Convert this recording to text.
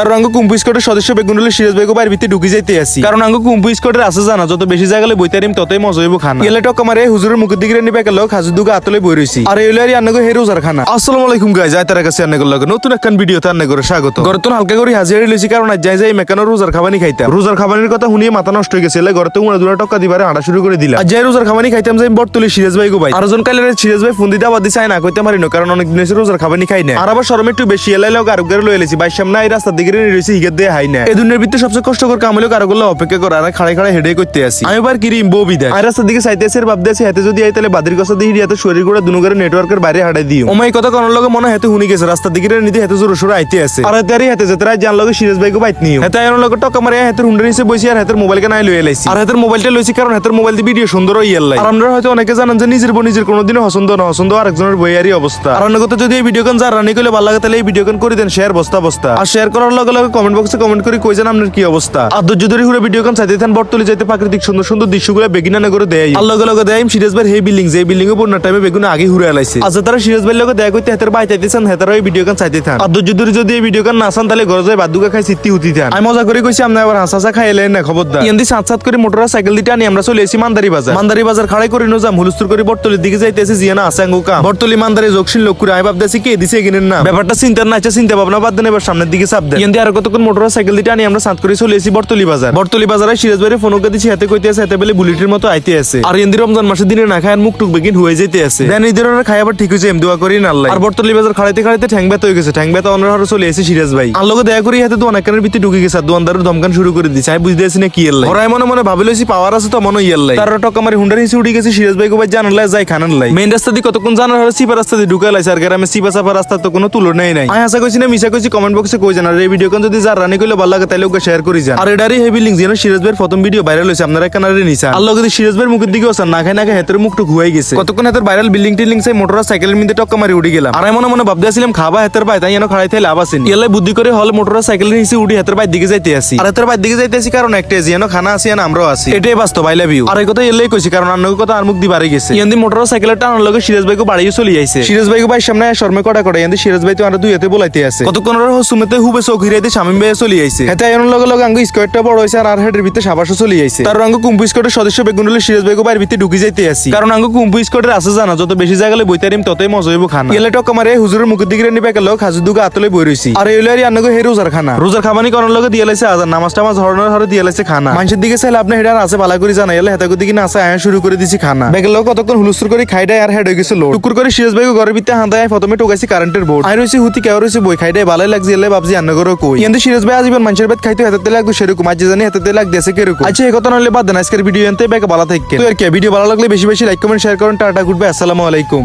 তার রঙ কুম্পু স্কোয়াডের সদস্য বেগুন হলে সিরাজ বেগো বাইরে ভিতরে ঢুকে যাইতে আসি। কারণ আঙ্গ কুম্পু স্কোয়াডের আছে জানা, যত বেশি জায়গালে বইতারিম ততই মজা হইব খানা। গেলে টক মারে হুজুরের মুখের দিকে নিবে গেল খাজু দুগা আতলে বই রইছি। আর এলো আর আন্নাগো হে রোজার খানা। আসসালামু আলাইকুম গাইজ আয় তার কাছে আন্নাগো লাগে। নতুন একখান ভিডিওতে আন্নাগো স্বাগত। গরতন হালকা করে হাজির লইছি কারণ আজ যাই যাই মেকানো রোজার খাবানি খাইতাম। রোজার খাবানির কথা শুনিয়ে মাথা নষ্ট হয়ে গেছে গরতে উড়া দুরা টকা দিবারে হাঁটা শুরু করে দিলাম। আজ যাই রোজার খাবানি খাইতাম যাই বর্তলি সিরাজ ভাই গো ভাই। আর জন কালে সিরাজ ভাই ফোন দিতে আবার দিছে না কইতে পারি না, কারণ অনেক দিন রোজার খাবানি খাই না আর আবার শরম একটু বেশি এলাই লোক আরও করে লয়ে এলেছি। ভাই এই রাস্তার দিকে নিয়ে রয়েছে হিগের দিয়ে হাই না এই দুনিয়ার ভিতরে সবচেয়ে কষ্টকর কাম হলো কারও গুলো অপেক্ষা করা আর খাড়াই খাড়াই হেডে করতে আসি। আমি এবার কিরিম বউ বিদায়। আর রাস্তার দিকে চাইতে আসি আর ভাবতে আসি হাতে যদি আই তাহলে বাদির কথা দিয়ে হাতে শরীর করে দুনো করে নেটওয়ার্কের বাইরে হাঁটাই দিও। ও মাই কথা কোন লগে মনে হাতে হুনি গেছে রাস্তার দিকে নিতে হাতে জোর সোর আইতে আছে আর হাতে হাতে যেতে রাত জান লগে সিরিয়াস বাইক বাইত নিও। হাতে আইন লগে টকা মারে হাতের হুন্ডার নিচে বসি আর হাতের মোবাইল কেন লয়ে লাইছি। আর হাতের মোবাইলটা লইছি কারণ হাতের মোবাইল দিয়ে ভিডিও সুন্দর হই আল্লাহ আর আমরা হয়তো অনেকে জানেন যে নিজের বউ নিজের কোনোদিনও পছন্দ না পছন্দ আরেকজনের বইয়ারই অবস্থা। আর অন্য কথা যদি এই ভিডিও গান যা রানি করলে ভালো লাগে তাহলে এই ভিডিও গান করে দেন শেয়ার বস্তা বস্তা। আর শেয়ার করার লগে লগে কমেন্ট বক্সে কমেন্ট করে কই জান আপনার কি অবস্থা। আর ধৈর্য ধরে ঘুরে ভিডিও গান চাইতে থান বর্তলে যাইতে প্রাকৃতিক সুন্দর সুন্দর দৃশ্যগুলো বেগিনা না করে দেয় আর লগে লগে দেয় সিরিয়াস ভাই এই বিল্ডিং যে বিল্ডিং এ বন্যা টাইমে বেগুন আগে ঘুরে আলাইছে। আচ্ছা তারা সিরিয়াস ভাই লগে দেখা করতে হাতের বাই চাইতেছেন হাতের এই ভিডিও গান চাইতে থান। আর ধৈর্য ধরে যদি এই ভিডিও গান না আসান তাহলে ঘরে যাই বাদুকা খাই সিদ্ধি উঠি থান আমি মজা করে কইছি আমরা আবার হাসা হাসা খাই এলেন না, খবরদার। ইয়ান্দি সাত সাত করে মোটর সাইকেল দিতে আনি, আমরা চলে এসি মান্দারি বাজার। মান্দারি বাজার খাড়াই করে নো যাম হুলুস্তুর করে বটতলির দিকে যাইতেছি, জিয়ানা আছে আঙ্গুকা বটতলি মান্দারি জকশিন লোক করে আই ভাবতেছি, কে দিছে কিনেন না ব্যাপারটা চিন্তা না আচ্ছা চিন্তা ভাবনা বাদ দেন, এবার সামনের দিকে চাপ দেন। ইয়ান্দি আর কতক্ষণ মোটর সাইকেল দিতে আনি আমরা সাত করে চলে এসি বটতলি বাজার। বটতলি বাজারে সিরাজ ভাইরে ফোন দিছি হাতে কইতে আছে হাতে বেলে বুলেটের মতো আইতে আছে। আর ইয়ান্দি রমজান মাসের দিনে না খায় আর মুখ টুক বেগিন হয়ে যেতে আছে। দেন এই ধরনের খাই আবার ঠিক হয়েছে এম দোয়া করি না আর বটতলি বাজার খাড়াইতে খাড়াইতে ঠ্যাং ব্যথা হয়ে গেছে ঠ্যাং ব্যথা অন্য হারে চলে এসে সিরাজ ভাই আর লোকে দয়া করি হাতে তো অনেকখানের ভিতরে ঢুকে গেছে আর দোয়ানদারের ধমকান শুরু করে দিছে। আমি বুঝতে না কি এল্লাই ওরাই মনে মনে ভাবি লইছি পাওয়ার আছে তো মনে ইয়েল্লাই তার টক আমার হুন্ডার হিসেবে উঠে গেছে সিরাজ ভাই গোবাই জানার লাই যাই খানার লাই মেইন রাস্তা দিয়ে কতক্ষণ জানার হলে সিপা রাস্তা দিয়ে ঢুকে লাইছে আর গ্রামে সিপা সাপা রাস্তা তো কোনো তুলনাই নাই। আমি আশা করছি না মিশা করছি কমেন্ট বক্সে কই জানার এই ভিডিও কোন যদি যার রানি করলে ভালো লাগে তাহলে শেয়ার করি যান। আর এটারই হেভি লিঙ্ক যেন সিরাজ ভাইয়ের প্রথম ভিডিও ভাইরাল হয়েছে, আপনারা কানারে নিছা আর লগে সিরাজ ভাইয়ের মুখের দিকে ওসান না খাই না হাতের মুখটুক হয়ে গেছে। কতক্ষণ হাতের ভাইরাল বিল্ডিং টিল্ডিং সাই মোটর সাইকেলের মধ্যে টক্কা মারি উঠে গেলাম। আর মনে মনে ভাবতে আসছিলাম, খাবা হাতের পাই তাই যেন খাড়াই থাই লাভ আসেনি এলাই বুদ্ধি করে হল মোটর সাইকেলের নিচে উঠি হাতের বাইর দিকে যাইতে আসি। আর হাতের বাইর দিকে যাইতে আসি কারণ একটাই যেন খানা আসি আর আমরাও আসি এটাই বাস্তব আই লাভ ইউ আর এই কথা এলাই কইছি, কারণ অন্য কথা আর মুখ দি বাড়ি গেছে। ইয়ান্দি মোটর সাইকেলের টানার লগে সিরাজ ভাইকে বাড়িয়ে চলে আইছে। সিরাজ ভাইকে ভাই সামনে শর্মে কটা করে, ইয়ান্দি সিরাজ ভাই তো আর দুই হাতে বলাইতে আছে। কতক্ষণ আর সুমেতে হুবে চোখ হিরাইতে শামিম ভাই চলে আইছে। হেতে আয়ন লগে লগে আঙ্গু স্কোয়ারটা বড় হইছে আর আর হেডের ভিতরে সাবাসও চলে আইছে। তার আঙ্গু কুম্পু স্কোয়ারের সদস্য বেগুন হলে সিরাজ ভাইকে বাইরে ভিতরে ঢুকে যাইতে আসি। কারণ আঙ্গু কুম্পু স্কোয়ারের আছে জানা যত বেশি জায়গালে বইতারিম ততই মজা হইব খানা। গেলে টক মারে হুজুরের মুখের দিকে নিবে গেল খাজু দুগা আতলে বই রইছি। আর এলো আর আন্নগো হে রোজার খানা। রোজার খাবানি করার লগে দিয়ে লাইছে আজান নামাজ টামাজ হরনের হরে দিয়ে লাইছে খানা। মানুষের দিকে চাইলে আপনি হেডার আছে পালা করে জানা এলে হেতাকে দিকে না আছে আয়া শুরু করে দিছি খানা। বেগেল কতক্ষণ হুলুস্তুর করে খাইডাই আর হেড হয়ে গেছে লোড। টুকুর করে সিরাজ ভাইকে ঘরের ভিতরে হাঁদায় প্রথমে টোকাইছি কারেন্টের বোর্ড আর রইছে হুতি কেউ রইছে বই খাইডাই ভালোই লাগছে এলে ভাবছি আন্নগরও কই? কিন্তু সিরাজ ভাই আজীবন মানুষের বাদ খাইতে হাতে লাগতো সেরকম। আজ জানি হাতে লাগ দেশে কীরকম? আচ্ছা এই কথা নাহলে বাদ দেন আজকের ভিডিও এনতে ব্যাকে ভালো থাকেন তো আর কি ভিডিও ভালো লাগলে বেশি বেশি লাইক কমেন্ট শেয়ার করুন। টাটা গুড বাই আসসালামু আলাইকুম।